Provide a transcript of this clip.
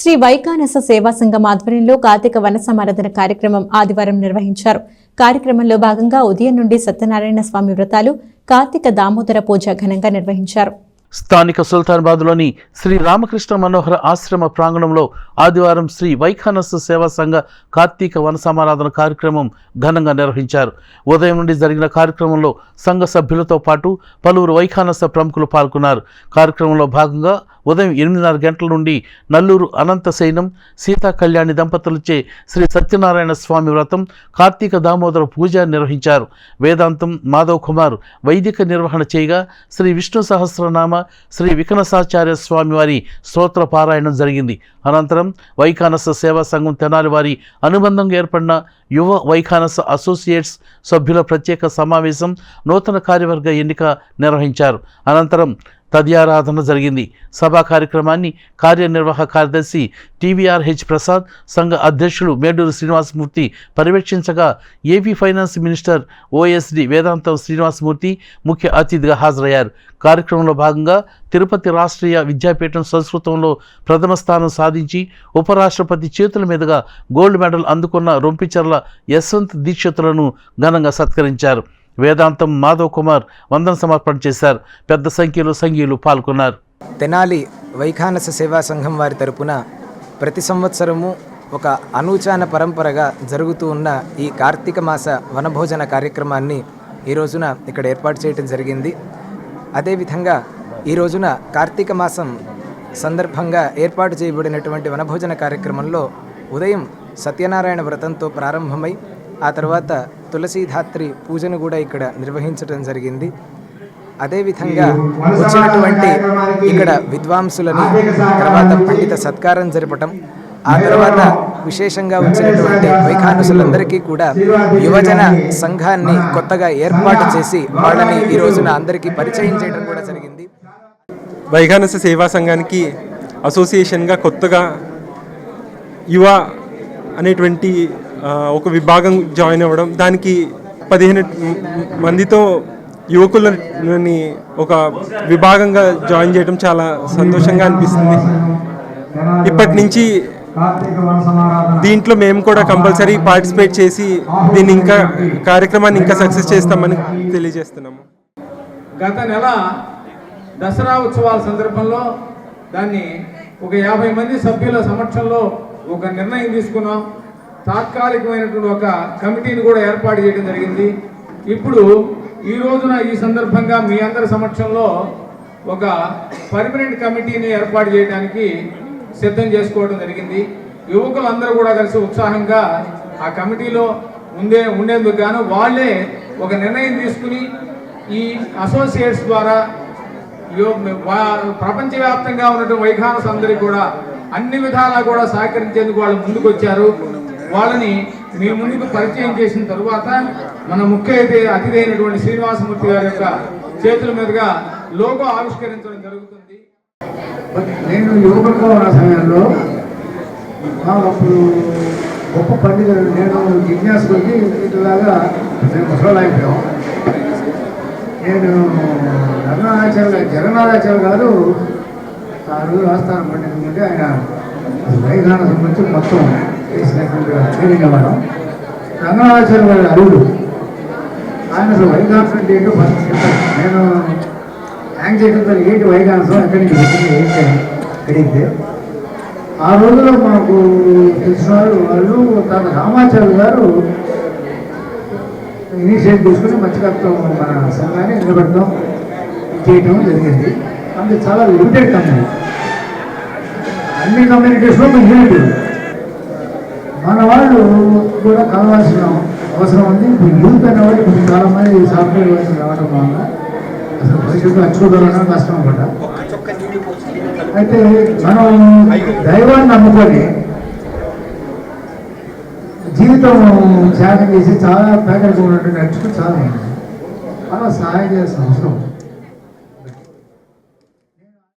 శ్రీ వైకానస సేవా సంఘం ఆధ్వర్యంలో కార్తీక వన సమారాధన కార్యక్రమం ఆదివారం నిర్వహించారు. కార్యక్రమంలో భాగంగా ఉదయం నుండి సత్యనారాయణ స్వామి వ్రతాలు కార్తీక దామోదర పూజ ఘనంగా నిర్వహించారు. స్థానిక సుల్తాన్బాద్లోని శ్రీ రామకృష్ణ మనోహర ఆశ్రమ ప్రాంగణంలో ఆదివారం శ్రీ వైఖానస్ సేవా సంఘ కార్తీక వన సమారాధన కార్యక్రమం ఘనంగా నిర్వహించారు. ఉదయం నుండి జరిగిన కార్యక్రమంలో సంఘ సభ్యులతో పాటు పలువురు వైఖానస ప్రముఖులు పాల్గొన్నారు. కార్యక్రమంలో భాగంగా ఉదయం ఎనిమిదిన్నర గంటల నుండి నల్లూరు అనంత సైనం సీతా కళ్యాణి దంపతులచే శ్రీ సత్యనారాయణ స్వామి వ్రతం కార్తీక దామోదర పూజ నిర్వహించారు. వేదాంతం మాధవ్ కుమార్ వైదిక నిర్వహణ చేయగా శ్రీ విష్ణు సహస్రనామ శ్రీ వికనసాచార్య స్వామివారి స్తోత్ర పారాయణం జరిగింది. అనంతరం వైఖానస సేవా సంఘం తెనాలి వారి అనుబంధంగా ఏర్పడిన యువ వైఖానస అసోసియేట్స్ సభ్యుల ప్రత్యేక సమావేశం నూతన కార్యవర్గ ఎన్నిక నిర్వహించారు. అనంతరం తదియారాధన జరిగింది. సభా కార్యక్రమాన్ని కార్యనిర్వాహక కార్యదర్శి టీవీఆర్ హెచ్ ప్రసాద్ సంఘ అధ్యక్షులు Meduru Srinivasamurthy పర్యవేక్షించగా AP finance minister OSD Vedantam Srinivasamurthy ముఖ్య అతిథిగా హాజరయ్యారు. కార్యక్రమంలో భాగంగా తిరుపతి రాష్ట్రీయ విద్యాపీఠం సంస్కృతంలో ప్రథమ స్థానం సాధించి ఉపరాష్ట్రపతి చేతుల మీదుగా గోల్డ్ మెడల్ అందుకున్న రొంపిచర్ల యశ్వంత్ దీక్షితులను ఘనంగా సత్కరించారు. వేదాంతం మాధవ్ కుమార్ వందన సమర్పణ చేశారు. పెద్ద సంఖ్యలో సంఘీయులు పాల్గొన్నారు. తెనాలి వైఖానస సేవా సంఘం వారి తరపున ప్రతి సంవత్సరము ఒక అనూచాన పరంపరగా జరుగుతూ ఉన్న ఈ కార్తీక మాస వనభోజన కార్యక్రమాన్ని ఈ రోజున ఇక్కడ ఏర్పాటు చేయడం జరిగింది. అదేవిధంగా ఈ రోజున కార్తీక మాసం సందర్భంగా ఏర్పాటు చేయబడినటువంటి వనభోజన కార్యక్రమంలో ఉదయం సత్యనారాయణ వ్రతంతో ప్రారంభమై ఆ తర్వాత తులసీధాత్రి పూజను కూడా ఇక్కడ నిర్వహించడం జరిగింది. అదేవిధంగా వచ్చినటువంటి ఇక్కడ విద్వాంసులని తర్వాత పండిత సత్కారం జరపటం ఆ తర్వాత విశేషంగా వచ్చినటువంటి వైఖానుసులందరికీ కూడా యువజన సంఘాన్ని కొత్తగా ఏర్పాటు చేసి వాళ్ళని ఈ రోజున అందరికీ పరిచయం చేయడం కూడా జరిగింది. వైఖానస సేవా సంఘానికి అసోసియేషన్గా కొత్తగా యువ అనేటువంటి ఒక విభాగం జాయిన్ అవ్వడం దానికి పదిహేను మందితో యువకులని ఒక విభాగంగా జాయిన్ చేయడం చాలా సంతోషంగా అనిపిస్తుంది. ఇప్పటి నుంచి దీంట్లో మేము కూడా కంపల్సరీ పార్టిసిపేట్ చేసి దీన్ని ఇంకా కార్యక్రమాన్ని ఇంకా సక్సెస్ చేస్తామని తెలియజేస్తున్నాము. గత నెల దసరా ఉత్సవాల సందర్భంలో దాన్ని ఒక యాభై మంది సభ్యుల సమక్షంలో ఒక నిర్ణయం తీసుకున్నాం. తాత్కాలికమైనటువంటి ఒక కమిటీని కూడా ఏర్పాటు చేయడం జరిగింది. ఇప్పుడు ఈ రోజున ఈ సందర్భంగా మీ అందరి సమక్షంలో ఒక పర్మనెంట్ కమిటీని ఏర్పాటు చేయడానికి సిద్ధం చేసుకోవడం జరిగింది. యువకులందరూ కూడా కలిసి ఉత్సాహంగా ఆ కమిటీలో ఉండే ఉండేందుకు గాను వాళ్ళే ఒక నిర్ణయం తీసుకుని ఈ అసోసియేట్స్ ద్వారా యో- ప్రపంచవ్యాప్తంగా ఉన్నటువంటి వైఖానస్ అందరికీ కూడా అన్ని విధాలా కూడా సహకరించేందుకు వాళ్ళు ముందుకు వచ్చారు వాళ్ళని మీ ముందుకు పరిచయం చేసిన తరువాత మన ముఖ్య అతిథి అతిథి అయినటువంటి శ్రీనివాసమూర్తి గారి యొక్క చేతుల మీదుగా లోగో ఆవిష్కరించడం జరుగుతుంది. నేను యువకుడుగా ఉన్న సమయంలో అప్పుడు గొప్ప పండితులు నేను జిజ్ఞాసుకుని ఇట్లాగా నేను ముసలాయిపోయాం నేను రంగనాథాచార్య జగన్నాథాచార్య గారు ఆ రోజు రాస్తాను పండితులు ఆయన వైదాన సంబంధించి మొత్తం చేసినటువంటి ట్రైనింగ్ అవ్వడం రంగనాథాచార్య వారి అరువుడు ఆయన అసలు వైఖానం అంటే ఏంటో ఫస్ట్ చెప్పారు నేను హ్యాంగ్ చేయడంతో ఏంటి వైఖానసం ఎక్కడి నుంచి వచ్చింది ఏంటి అని అడిగితే ఆ రోజులో మాకు తెలిసిన వాళ్ళు తన రామాచార్య గారు ఇనిషియేట్ తీసుకుని మత్స్యకారుతో మన సంఘాన్ని నిలబెడతాం చేయటం జరిగింది. అందుకే చాలా లిమిటెడ్ కంపెనీ. అన్ని కమ్యూనిటీస్లో ఒక యూనిట్. మన వాళ్ళు కూడా కావాల్సిన అవసరం ఉంది. ఇప్పుడు యూత్ అనేవాడు ఇప్పుడు చాలా మంది సాఫ్ట్వేర్ వైపు రావడం వల్ల అసలు భవిష్యత్తు అచ్చుకోగలడం కష్టం కూడా అయితే మనం దైవాన్ని నమ్ముకొని జీవితం త్యాగం చేసి చాలా పేదలకు ఉన్నటువంటి నడుచుకుని చాలా మనం సహాయం చేయాల్సిన అవసరం ఉంది.